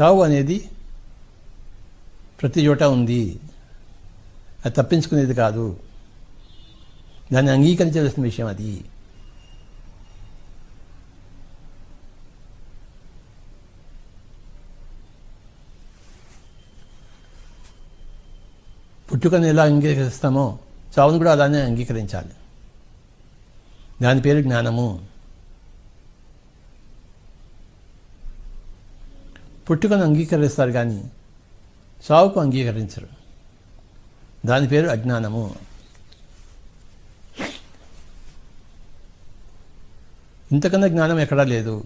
చావు అనేది ప్రతి చోట ఉంది. అది తప్పించుకునేది కాదు. దాన్ని అంగీకరించవలసిన విషయం అది. పుట్టుకను ఎలా అంగీకరిస్తామో చావును కూడా అలానే అంగీకరించాలి. దాని పేరు జ్ఞానము. పుట్టుకను అంగీకరిస్తారు కానీ చావుకు అంగీకరించరు. దాని పేరు అజ్ఞానము. ఇంతకన్నా జ్ఞానం ఎక్కడా లేదు.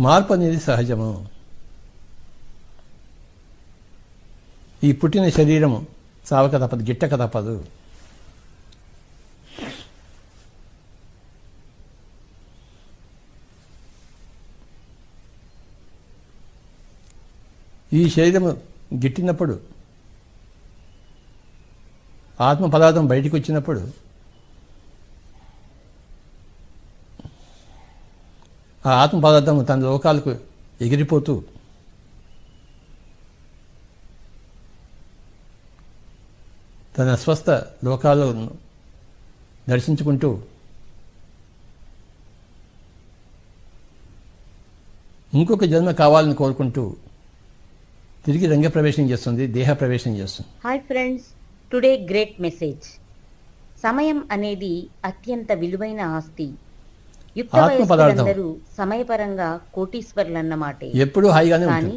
మార్పు అనేది సహజము. ఈ పుట్టిన శరీరము చావక తప్పదు గిట్టక తప్పదు. ఈ శరీరము గిట్టినప్పుడు ఆత్మ పదార్థం బయటికి వచ్చినప్పుడు ఆ ఆత్మ పదార్థం తన లోకాలకు ఎగిరిపోతూ తన స్వస్థ లోకాలను దర్శించుకుంటూ ఇంకొక జన్మ కావాలని కోరుకుంటూ తిరిగి రంగ ప్రవేశం చేస్తుంది దేహ ప్రవేశం చేస్తుంది. Hi friends today great message సమయం అనేది అత్యంత విలువైన ఆస్తి. యుక్త ఆత్మ పదార్థం. వయస్కులందరూ సమయపరంగా కోటీశ్వర్లన్నమాటే. ఎప్పుడూ హాయిగానే కానీ